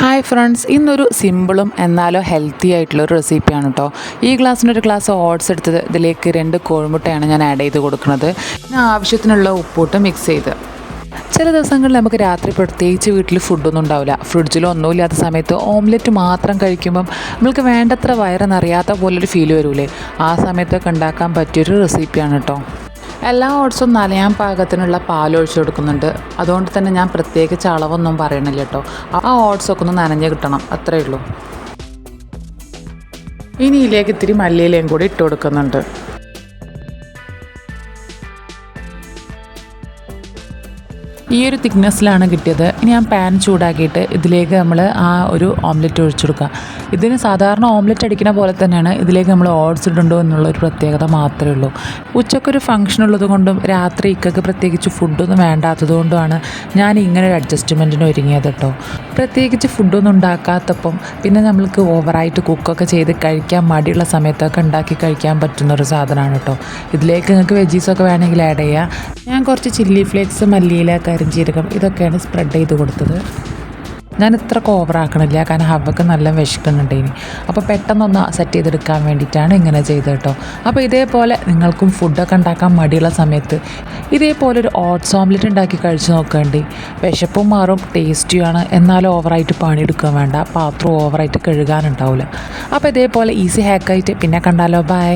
Hi friends ഇന്നൊരു സിമ്പിളും എന്നാലോ healthy ആയിട്ടുള്ള ഒരു റെസിപ്പിയാണ് കേട്ടോ ഈ ഗ്ലാസ്സിന് ഒരു ഗ്ലാസ് ഓട്സ് എടുത്തത്. ഇതിലേക്ക് രണ്ട് കോഴിമുട്ടയാണ് ഞാൻ ആഡ് ചെയ്ത് കൊടുക്കുന്നത്. പിന്നെ ആവശ്യത്തിനുള്ള ഉപ്പൂട്ട് മിക്സ് ചെയ്ത്. ചില ദിവസങ്ങളിൽ നമുക്ക് രാത്രി പ്രത്യേകിച്ച് വീട്ടിൽ ഫുഡൊന്നും ഉണ്ടാവില്ല. ഫ്രിഡ്ജിലോ ഒന്നുമില്ലാത്ത സമയത്ത് ഓംലെറ്റ് മാത്രം കഴിക്കുമ്പം നമ്മൾക്ക് വേണ്ടത്ര വയറെന്നറിയാത്ത നിറയാത്ത പോലൊരു ഫീൽ വരൂലേ. ആ സമയത്തൊക്കെ ഉണ്ടാക്കാൻ പറ്റിയൊരു റെസിപ്പിയാണ് കേട്ടോ എല്ലാ ഓട്സും നനയാൻ പാകത്തിനുള്ള പാൽ ഒഴിച്ചു കൊടുക്കുന്നുണ്ട്. അതുകൊണ്ട് തന്നെ ഞാൻ പ്രത്യേകിച്ച് അളവൊന്നും പറയണില്ല കേട്ടോ. ആ ഓട്സൊക്കെ ഒന്ന് നനഞ്ഞ് കിട്ടണം. അത്രയേ ഉള്ളൂ. ഇനി ഇതിലേക്ക് ഇത്തിരി മല്ലിയിലയും കൂടി ഇട്ട് കൊടുക്കുന്നുണ്ട്. ഈ ഒരു തിക്നെസ്സിലാണ് കിട്ടിയത്. ഇനി ഞാൻ പാൻ ചൂടാക്കിയിട്ട് ഇതിലേക്ക് നമ്മൾ ആ ഒരു ഓംലെറ്റ് ഒഴിച്ചു കൊടുക്കുക ഇതിന് സാധാരണ ഓംലെറ്റ് അടിക്കുന്ന പോലെ തന്നെയാണ് ഇതിലേക്ക് നമ്മൾ ഓട്സ് ഇടുണ്ടോ എന്നുള്ള ഒരു പ്രത്യേകത മാത്രമേ ഉള്ളൂ. ഉച്ചക്കൊരു ഫംഗ്ഷൻ ഉള്ളത് കൊണ്ടും രാത്രി ഇക്കൊക്കെ പ്രത്യേകിച്ച് ഫുഡൊന്നും വേണ്ടാത്തത് കൊണ്ടുമാണ് ഞാൻ ഇങ്ങനെ ഒരു അഡ്ജസ്റ്റ്മെന്റിന് ഒരുങ്ങിയത് കേട്ടോ പ്രത്യേകിച്ച് ഫുഡൊന്നും ഉണ്ടാക്കാത്തപ്പം പിന്നെ നമ്മൾക്ക് ഓവറായിട്ട് കുക്കൊക്കെ ചെയ്ത് കഴിക്കാൻ മടിയുള്ള സമയത്തൊക്കെ ഉണ്ടാക്കി കഴിക്കാൻ പറ്റുന്ന ഒരു സാധനമാണ് കേട്ടോ ഇതിലേക്ക് നിങ്ങൾക്ക് വെജീസൊക്കെ വേണമെങ്കിൽ ആഡ് ചെയ്യാം. ഞാൻ കുറച്ച് ചില്ലി ഫ്ലേക്സ് മല്ലിയില കരിഞ്ചീരകം ഇതൊക്കെയാണ് സ്പ്രെഡ് ചെയ്ത് കൊടുത്തത്. ഞാൻ ഇത്ര ഓവറാക്കണില്ല കാരണം ഹവക്ക് നല്ല വിശക്കുന്നുണ്ട് ഇനി അപ്പോൾ പെട്ടെന്നൊന്ന് സെറ്റ് ചെയ്തെടുക്കാൻ വേണ്ടിയിട്ടാണ് ഇങ്ങനെ ചെയ്തത് കേട്ടോ. അപ്പോൾ ഇതേപോലെ നിങ്ങൾക്കും ഫുഡൊക്കെ ഉണ്ടാക്കാൻ മടിയുള്ള സമയത്ത് ഇതേപോലെ ഒരു ഓട്സ് ഓംലെറ്റ് ഉണ്ടാക്കി കഴിച്ച് നോക്കേണ്ടി. വിശപ്പും മാറും ടേസ്റ്റിയാണ് എന്നാലും ഓവറായിട്ട് പണിയെടുക്കാൻ വേണ്ട. പാത്രം ഓവറായിട്ട് കഴുകാനുണ്ടാവില്ല അപ്പോൾ ഇതേപോലെ ഈസി ഹാക്കായിട്ട് പിന്നെ കണ്ടാലോ ബൈ